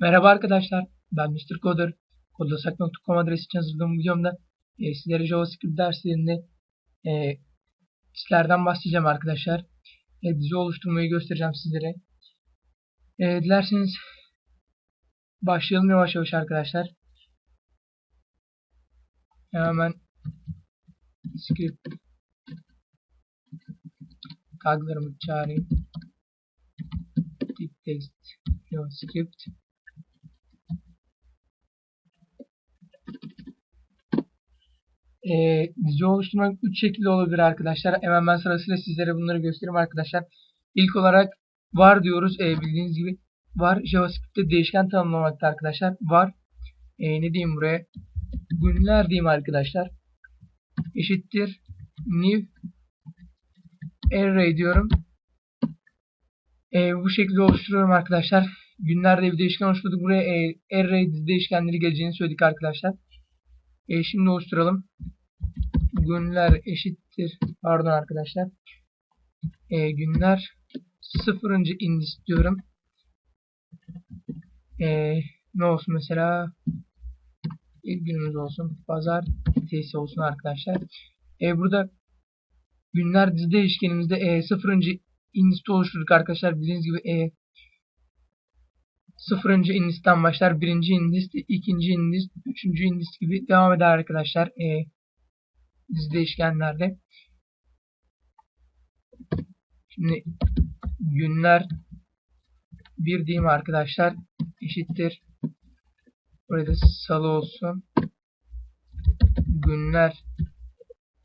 Merhaba arkadaşlar, ben Mr. Coder. Kodlasak.com adresi için hazırladığım videomda e, sizlere JavaScript derslerinde e, dizilerden bahsedeceğim arkadaşlar. E, dizi oluşturmayı göstereceğim sizlere. E, dilerseniz başlayalım yavaş yavaş arkadaşlar. Hemen script taglarımı çağırayım. Tip text JavaScript e, dizi oluşturmak 3 şekilde olabilir arkadaşlar. Hemen ben sırasıyla sizlere bunları göstereyim arkadaşlar. İlk olarak var diyoruz. E, bildiğiniz gibi var JavaScript'te değişken tanımlamakta arkadaşlar. Var. E, ne diyeyim buraya? Günler diyeyim arkadaşlar. Eşittir new array diyorum. E, bu şekilde oluşturuyorum arkadaşlar. Günlerde bir değişken oluşturduk. Buraya e, array değişkenleri geleceğini söyledik arkadaşlar. E, şimdi oluşturalım. Günler eşittir. Pardon arkadaşlar. E, günler sıfırıncı indis diyorum. E, ne olsun mesela? İlk günümüz olsun. Pazar tesi olsun arkadaşlar. E, burada günler dizi değişkenimizde e, sıfırıncı indiste oluşturduk arkadaşlar. Bildiğiniz gibi e, sıfırıncı indisten başlar. Birinci indist, ikinci indist, üçüncü indist gibi devam eder arkadaşlar. E, dizi değişkenlerde. Şimdi günler bir diyeyim arkadaşlar eşittir. Burada salı olsun. Günler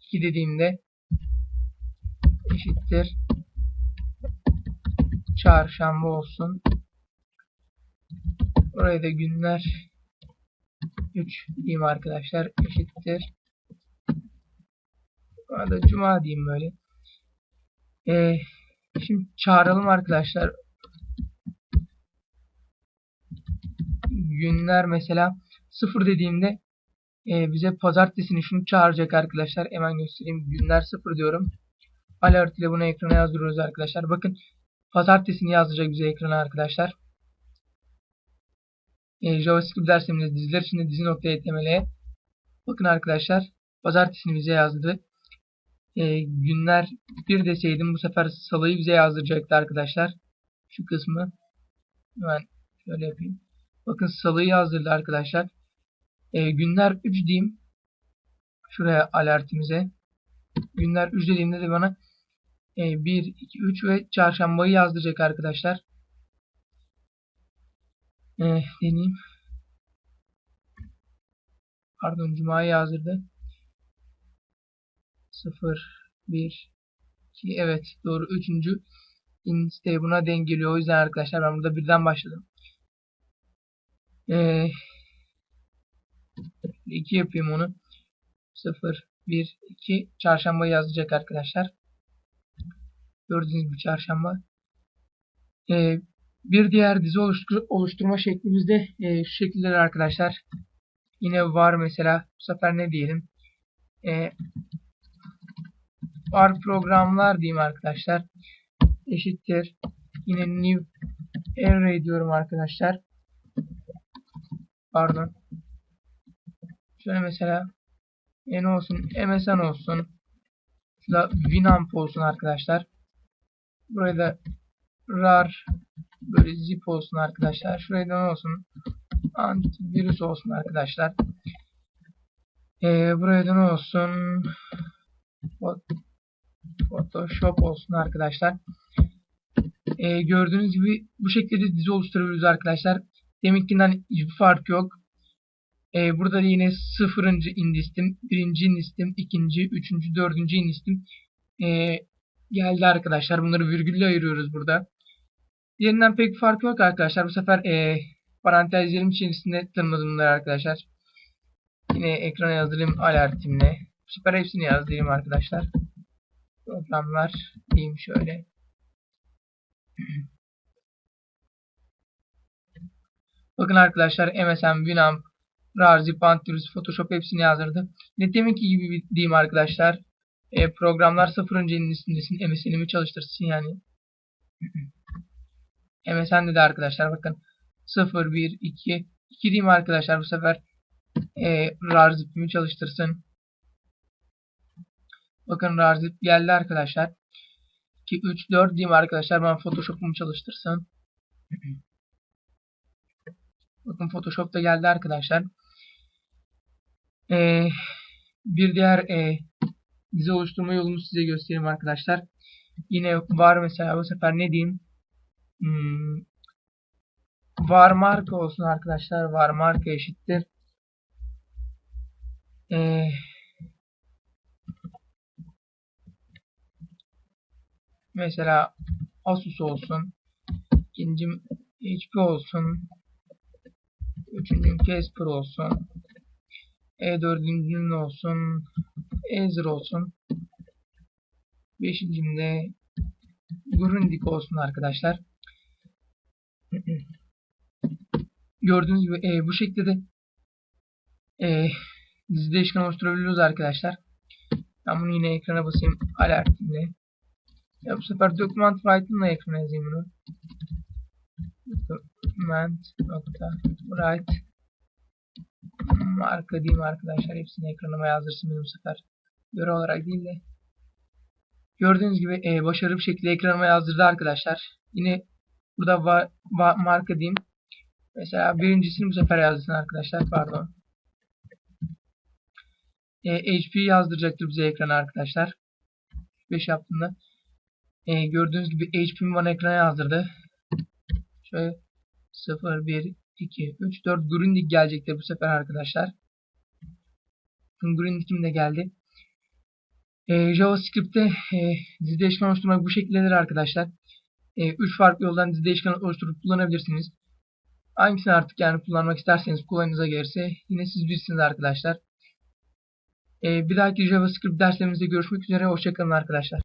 2 dediğimde eşittir. Çarşamba olsun. Buraya da günler 3 diyeyim arkadaşlar eşittir. Burada cuma diyeyim böyle. Ee, şimdi çağıralım arkadaşlar. Günler mesela 0 dediğimde e, bize pazartesini şunu çağıracak arkadaşlar. Hemen göstereyim. Günler 0 diyorum. Alert ile bunu ekrana yazdırıyoruz arkadaşlar. Bakın pazartesini yazdıracak bize ekrana arkadaşlar e, JavaScript dersimizde diziler içinde dizi nokta HTML'e bakın arkadaşlar pazartesini bize yazdı. E, günler bir deseydim bu sefer salıyı bize yazdıracaktı arkadaşlar. Şu kısmı hemen şöyle yapayım. Bakın salıyı yazdırdı arkadaşlar. E, günler 3 diyeyim. Şuraya alertimize. Günler 3 dediğimde de bana e, 1, 2, 3 ve çarşambayı yazdıracak arkadaşlar. Eh, deneyeyim. Pardon Cuma'yı yazdırdı. 0, 1, 2, evet doğru. Üçüncü insteye buna denk geliyor. O yüzden arkadaşlar ben burada birden başladım. Ee, 2 yapayım onu. 0, 1, 2 çarşamba yazacak arkadaşlar. Gördüğünüz gibi çarşamba. Ee, bir diğer dizi oluştur oluşturma şeklimizde e, şu şekildeler arkadaşlar. Yine var mesela bu sefer ne diyelim? E, var programlar diyeyim arkadaşlar. Eşittir. Yine new array diyorum arkadaşlar. Pardon. Şöyle mesela ne olsun? MSN olsun. Şurada Winamp olsun arkadaşlar. Buraya da rar böyle zip olsun arkadaşlar. Şuraya da ne olsun? Antivirüs olsun arkadaşlar. Ee, buraya da ne olsun? Photoshop olsun arkadaşlar. Ee, gördüğünüz gibi bu şekilde dizi oluşturabiliriz arkadaşlar. Deminkinden hiçbir fark yok. Ee, burada da yine sıfırıncı indistim, birinci indistim, ikinci, üçüncü, dördüncü indistim. Ee, geldi arkadaşlar. Bunları virgülle ayırıyoruz burada. Diğerinden pek farkı yok arkadaşlar. Bu sefer e, parantezlerim içerisinde tanımladım bunları arkadaşlar. Yine ekrana yazdırayım alertimle. Bu sefer hepsini yazdırayım arkadaşlar. Programlar diyeyim şöyle. Bakın arkadaşlar MSN, Winamp, Razi, Pantirus, Photoshop hepsini yazdırdı. Ne deminki gibi diyeyim arkadaşlar. E, programlar sıfırıncı indisindesin. MSN'imi çalıştırsın yani. MSN'de de arkadaşlar bakın 0, 1, 2. 2 diyeyim arkadaşlar bu sefer e, rar zipimi çalıştırsın. Bakın rar zip geldi arkadaşlar. 2, 3, 4 diyeyim arkadaşlar. Ben Photoshop'umu çalıştırsın. Bakın Photoshop da geldi arkadaşlar. Ee, bir diğer e, dizi oluşturma yolunu size göstereyim arkadaşlar. Yine var mesela bu sefer ne diyeyim? Hmm, var marka olsun arkadaşlar. Var marka eşittir. Ee, mesela Asus olsun. İkincim HP olsun. Üçüncüm Casper olsun. E4'üncüm olsun. Acer olsun. Beşincim de Grundig olsun arkadaşlar. Gördüğünüz gibi e, bu şekilde de e, dizi değişken oluşturabiliyoruz arkadaşlar. Ben bunu yine ekrana basayım. Alertimle. Ya bu sefer document write'ınla ekrana yazayım bunu. Document nokta marka diyeyim arkadaşlar. Hepsini ekranıma yazdırsın benim bu sefer. Göre olarak değil de. Gördüğünüz gibi e, başarılı bir şekilde ekranıma yazdırdı arkadaşlar. Yine burada va, va, marka diyeyim. Mesela birincisini bu sefer yazdırsın arkadaşlar. Pardon. E, HP yazdıracaktır bize ekrana arkadaşlar. 5 yaptığımda. E, gördüğünüz gibi HP'mi bana ekrana yazdırdı. Şöyle 0, 1, 2, 3, 4 Grundig gelecektir bu sefer arkadaşlar. Grundig'im de geldi. E, JavaScript'te e, dizi değişken oluşturmak bu şekildedir arkadaşlar. 3 e, farklı yoldan dizi değişken oluşturup kullanabilirsiniz. Hangisini artık yani kullanmak isterseniz kullanınıza gelirse yine siz bilirsiniz arkadaşlar. E, bir dahaki JavaScript derslerimizde görüşmek üzere. Hoşçakalın arkadaşlar.